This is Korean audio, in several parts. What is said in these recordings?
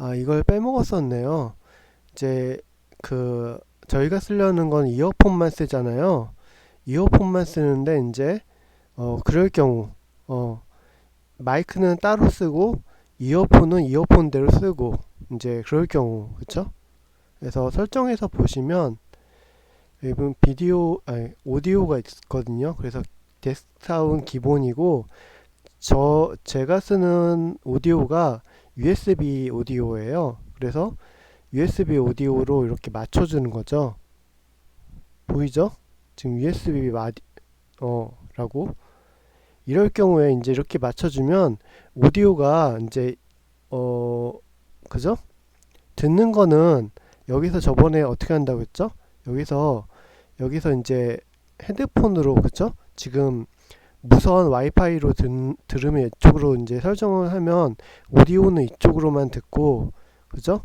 아, 이걸 빼먹었었네요. 이제 그 저희가 쓰려는 건 이어폰만 쓰잖아요. 이어폰만 쓰는데 이제 어 그럴 경우 어 마이크는 따로 쓰고 이어폰은 이어폰대로 쓰고 이제 그럴 경우 그쵸? 그래서 설정에서 보시면 여기 비디오 아니 오디오가 있거든요. 그래서 데스크탑은 기본이고 저 제가 쓰는 오디오가 USB 오디오예요. 그래서 USB 오디오로 이렇게 맞춰주는 거죠. 보이죠? 지금 USB 마디 어 라고 이럴 경우에 이제 이렇게 맞춰주면 오디오가 이제 어 그죠? 듣는 거는 여기서 저번에 어떻게 한다고 했죠? 여기서 여기서 이제 헤드폰으로 그죠? 지금 무선 와이파이로 들, 들으면 이쪽으로 이제 설정을 하면 오디오는 이쪽으로만 듣고 그죠?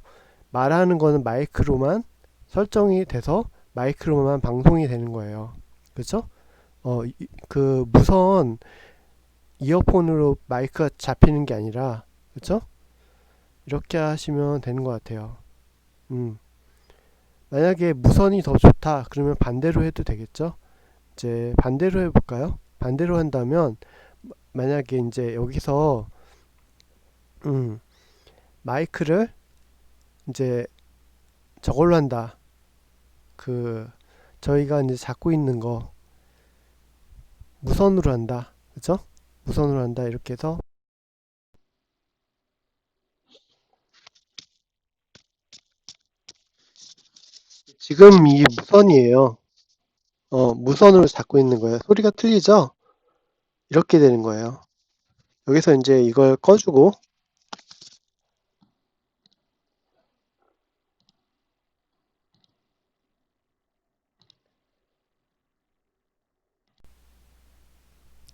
말하는 거는 마이크로만 설정이 돼서 마이크로만 방송이 되는 거예요. 그죠? 어, 이- 그 무선 이어폰으로 마이크가 잡히는 게 아니라 그죠? 이렇게 하시면 되는 것 같아요. 음. 만약에 무선이 더 좋다 그러면 반대로 해도 되겠죠? 이제 반대로 해볼까요? 반대로 한다면 마- 만약에 이제 여기서 음, 마이크를 이제 저걸로 한다. 그 저희가 이제 잡고 있는 거 무선으로 한다. 그죠? 무선으로 한다. 이렇게 해서 지금 이게 무선이에요. 어, 무선으로 잡고 있는 거예요. 소리가 틀리죠? 이렇게 되는 거예요. 여기서 이제 이걸 꺼주고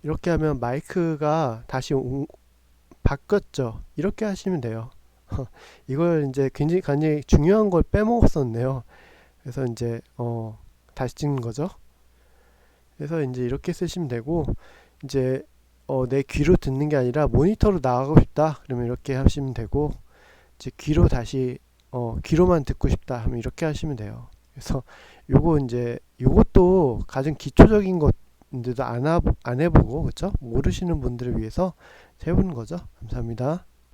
이렇게 하면 마이크가 다시 오- 바뀌었죠. 이렇게 하시면 돼요. 이걸 이제 굉장히 굉장히 중요한 걸 빼먹었었네요. 그래서 이제 어 다시 찍는 거죠. 그래서 이제 이렇게 쓰시면 되고 이제 어 내 귀로 듣는 게 아니라 모니터로 나가고 싶다. 그러면 이렇게 하시면 되고 이제 귀로 다시 어 귀로만 듣고 싶다 하면 이렇게 하시면 돼요. 그래서 요거 이제 요것도 가장 기초적인 것인데도 안, 하, 안 해보고 그쵸? 모르시는 분들을 위해서 해보는 거죠. 감사합니다.